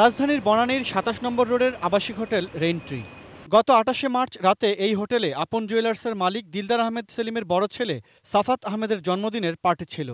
রাজধানীর বনানীর সাতাশ নম্বর রোডের আবাসিক হোটেল রেইনট্রি। গত আটাশে মার্চ রাতে এই হোটেলে আপন জুয়েলার্সের মালিক দিলদার আহমেদ সেলিমের বড় ছেলে সাফাত আহমেদের জন্মদিনের পার্টি ছিল।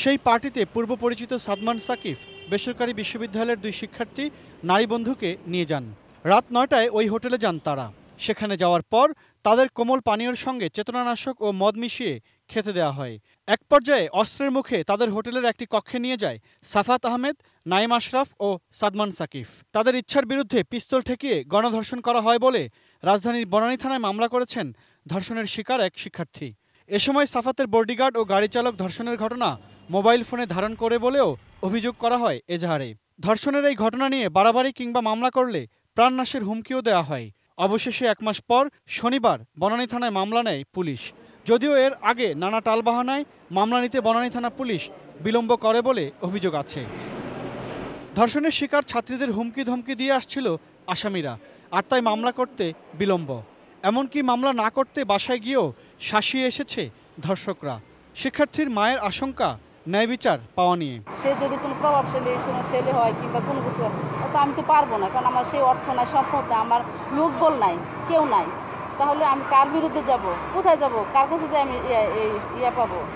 সেই পার্টিতে পূর্ব পরিচিত সাদমান সাকিফ বেসরকারি বিশ্ববিদ্যালয়ের দুই শিক্ষার্থী, নারী বন্ধুকে নিয়ে যান। রাত নয়টায় ওই হোটেলে যান তারা। সেখানে যাওয়ার পর তাদের কোমল পানীয়র সঙ্গে চেতনানাশক ও মদ মিশিয়ে খেতে দেওয়া হয়। এক পর্যায়ে অস্ত্রের মুখে তাদের হোটেলের একটি কক্ষে নিয়ে যায় সাফাত আহমেদ, নাইম আশরাফ ও সাদমান সাকিফ। তাদের ইচ্ছার বিরুদ্ধে পিস্তল ঠেকিয়ে গণধর্ষণ করা হয় বলে রাজধানীর বনানী থানায় মামলা করেছেন ধর্ষণের শিকার এক শিক্ষার্থী। এ সময় সাফাতের বডিগার্ড ও গাড়ি চালক ধর্ষণের ঘটনা মোবাইল ফোনে ধারণ করে বলেও অভিযোগ করা হয় এজাহারে। ধর্ষণের এই ঘটনা নিয়ে বাড়াবাড়ি কিংবা মামলা করলে প্রাণনাশের হুমকিও দেওয়া হয়। অবশেষে এক মাস পর শনিবার বনানী থানায় মামলা নেয় পুলিশ। যদিও এর আগে নানা টালবাহানায় মামলা নিতে বনানী থানা পুলিশ বিলম্ব করে বলে অভিযোগ আছে। ধর্ষণের শিকার ছাত্রীদের হুমকি ধমকি দিয়ে আসছিল আসামিরা, আর তাই মামলা করতে বিলম্ব। এমনকি মামলা না করতে বাসায় গিয়েও শাসিয়ে এসেছে ধর্ষকরা। শিক্ষার্থীর মায়ের আশঙ্কা ন্যায় বিচার পাওয়া নিয়ে। সে যদি কোনো প্রভাবশালী কোনো ছেলে হয় কিংবা কোনো কিছু হয়, তো আমি তো পারব না কারণ আমার সেই অর্থ নাই সম্পদ নাই আমার লোকবল নাই কেউ নাই। তাহলে আমি কার বিরুদ্ধে যাব? কোথায় যাব? কার কাছে যে আমি ইয়া- পাবো?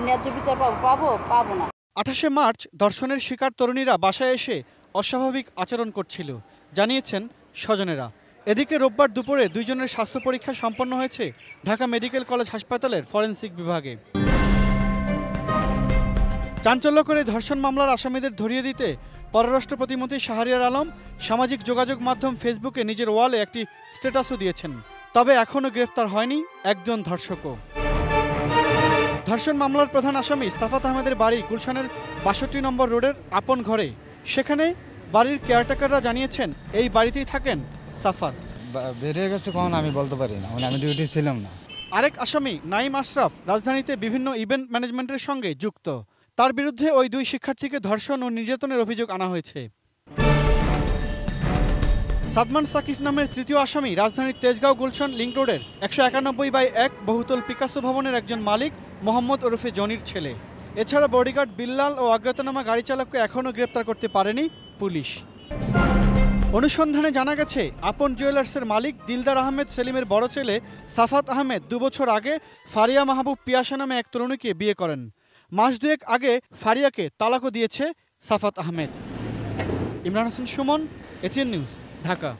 ন্যায্য বিচার পাবো? পাবো? পাবো না। আঠাশে মার্চ ধর্ষণের শিকার তরুণীরা বাসায় এসে অস্বাভাবিক আচরণ করছিল জানিয়েছেন স্বজনেরা। এদিকে রোববার দুপুরে দুইজনের স্বাস্থ্য পরীক্ষা সম্পন্ন হয়েছে ঢাকা মেডিকেল কলেজ হাসপাতালের ফরেনসিক বিভাগে। চাঞ্চল্যকর করে ধর্ষণ মামলার আসামিদের ধরিয়ে দিতে পররাষ্ট্র প্রতিমন্ত্রী শাহরিয়ার আলম সামাজিক যোগাযোগ মাধ্যম ফেসবুকে নিজের ওয়ালে একটি স্ট্যাটাসও দিয়েছেন। তবে এখনও গ্রেফতার হয়নি একজন ধর্ষকও। ধর্ষণ মামলার প্রধান আসামি সাফাত আহমেদের বাড়ি গুলশানের বাষট্টি নম্বর রোডের আপন ঘরে। সেখানে বাড়ির কেয়ারটেকাররা জানিয়েছেন এই বাড়িতেই থাকেন সাফাত। বেরিয়ে গেছে কখন আমি বলতে পারি না মানে আমি ডিউটি ছিলাম না। আরেক আসামি নাইম আশরাফ রাজধানীতে বিভিন্ন ইভেন্ট ম্যানেজমেন্টের সঙ্গে যুক্ত। তার বিরুদ্ধে ওই দুই শিক্ষার্থীকে ধর্ষণ ও নির্যাতনের অভিযোগ আনা হয়েছে। সাদমান সাকিফ নামের তৃতীয় আসামি রাজধানীর তেজগাঁও গুলশান লিঙ্ক রোডের একশো একানব্বই বাই এক বহুতল পিকাসো ভবনের একজন মালিক, মোহাম্মদ ওরফে জনির ছেলে। এছাড়া বডিগার্ড বিল্লাল ও অজ্ঞাতনামা গাড়ি চালককে এখনও গ্রেপ্তার করতে পারেনি পুলিশ। অনুসন্ধানে জানা গেছে, আপন জুয়েলার্সের মালিক দিলদার আহমেদ সেলিমের বড় ছেলে সাফাত আহমেদ দুবছর আগে ফারিয়া মাহবুব পিয়াসা নামে এক তরুণীকে বিয়ে করেন। মাস দুয়েক আগে ফারিয়াকে তালাকও দিয়েছে Safat Ahmed. Imran Hossain Sumon ATN news Dhaka.